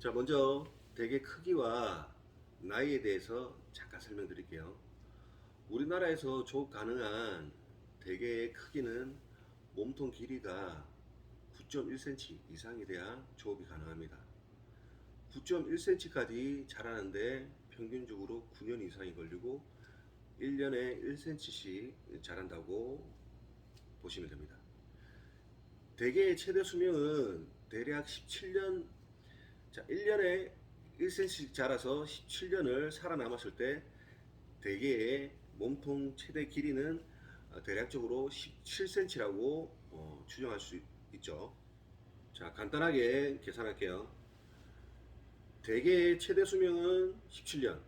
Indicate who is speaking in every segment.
Speaker 1: 자, 먼저 대게 크기와 나이에 대해서 잠깐 설명드릴게요. 우리나라에서 조업 가능한 대게의 크기는 몸통 길이가 9.1cm 이상이 돼야 조업이 가능합니다. 9.1cm까지 자라는데 평균적으로 9년 이상이 걸리고 1년에 1cm씩 자란다고 보시면 됩니다. 대게의 최대 수명은 대략 17년, 자, 1년에 1cm씩 자라서 17년을 살아남았을 때 대게의 몸통 최대 길이는 어, 대략적으로 17cm라고 추정할 수 있죠. 자, 간단하게 계산할게요. 대게의 최대 수명은 17년,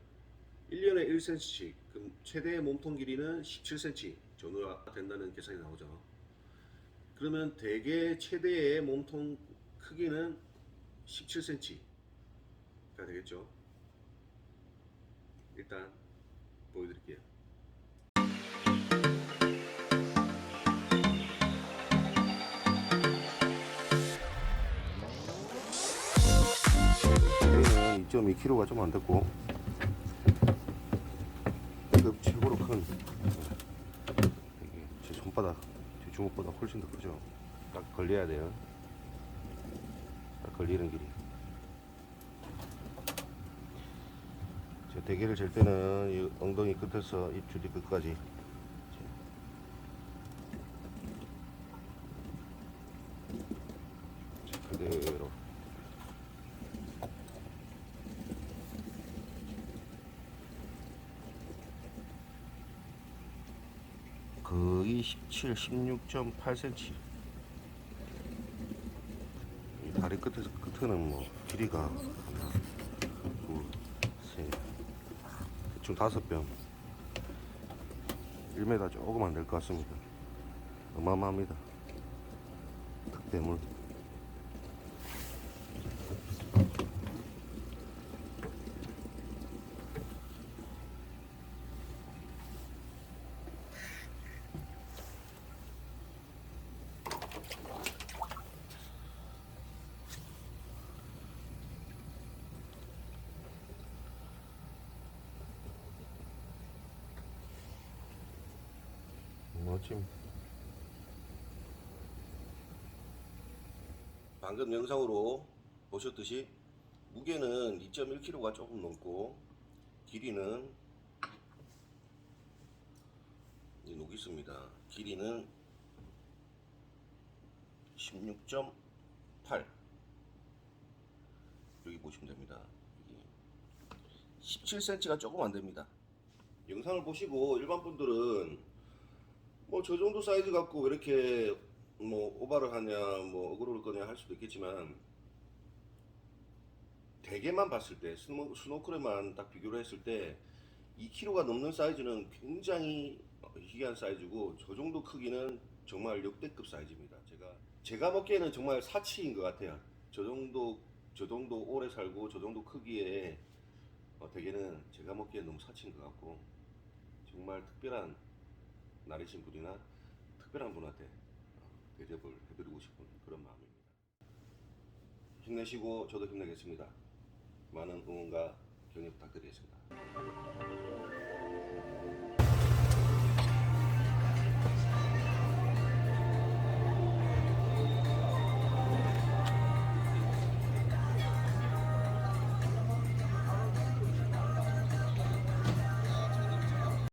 Speaker 1: 1년에 1cm씩, 그럼 최대 몸통 길이는 17cm 정도가 된다는 계산이 나오죠. 그러면 대개 최대의 몸통 크기는 17cm가 되겠죠. 일단 보여드릴게요. 여기는 2.2kg가 좀 안 됐고 급 최고로 큰 이게 제 손바닥 제 주먹보다 훨씬 더 크죠 딱 걸려야 돼요 딱 걸리는 길이 제 대게를 잴 때는 이 엉덩이 끝에서 입줄이 끝까지. 자, 그대로. 거의 17, 16.8cm. 이 다리 끝에서 끝에는 뭐 길이가 하나, 둘, 셋, 대충 다섯 병. 1m 조금 안 될 것 같습니다. 어마어마합니다. 특대물. 멋짐. 방금 영상으로 보셨듯이 무게는 2.1kg가 조금 넘고 길이는 이 녹이 있습니다. 길이는 16.8 여기 보시면 됩니다. 17cm가 조금 안 됩니다. 영상을 보시고 일반 분들은 뭐 저 정도 사이즈 갖고 왜 이렇게 뭐 오바를 하냐 뭐 어그로를 거냐 할 수도 있겠지만 대게만 봤을 때 스노, 스노클에만 딱 비교를 했을 때 2kg가 넘는 사이즈는 굉장히 희귀한 사이즈고 저 정도 크기는 정말 역대급 사이즈입니다. 제가 제가 먹기에는 정말 사치인 것 같아요. 저 정도 저 정도 오래 살고 저 정도 크기의 어, 대게는 제가 먹기에 너무 사치인 것 같고 정말 특별한 나르신 분이나 특별한 분한테 어, 대접을 해드리고 싶은 그런 마음입니다. 힘내시고 저도 힘내겠습니다. 많은 응원과 격려 부탁드리겠습니다.